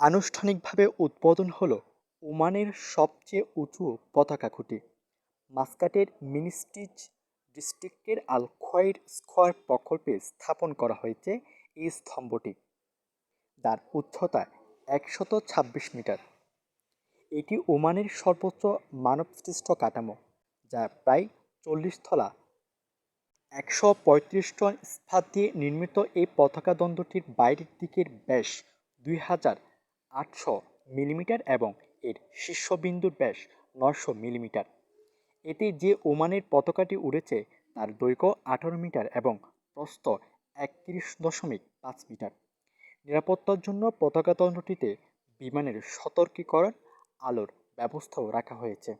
আনুষ্ঠানিকভাবে উদ্বোধন হলো ওমানের সবচেয়ে উঁচু পতাকা খুঁটি। মাস্কাটের মিনিস্টিচ ডিস্ট্রিক্টের আল খোয়াইর স্কোয়ার প্রকল্পে স্থাপন করা হয়েছে এই স্তম্ভটি, যার উচ্চতা একশত ছাব্বিশ মিটার। এটি ওমানের সর্বোচ্চ মানবসৃষ্ট কাঠামো, যা প্রায় চল্লিশ তলা। একশো পঁয়ত্রিশ টন ইস্পাত দিয়ে নির্মিত এই পতাকা দ্বন্দ্বটির বাইরের দিকের ব্যাস দুই হাজার আটশো মিলিমিটার এবং এর শীর্ষবিন্দুর ব্যাস নশো মিলিমিটার। এতে যে ওমানের পতাকাটি উড়েছে তার দৈর্ঘ্য আঠারো মিটার এবং প্রস্থ একত্রিশ দশমিক পাঁচ মিটার। নিরাপত্তার জন্য পতাকা দ্বন্দ্বটিতে বিমানের সতর্কীকরণ, আলোর ব্যবস্থাও রাখা হয়েছে।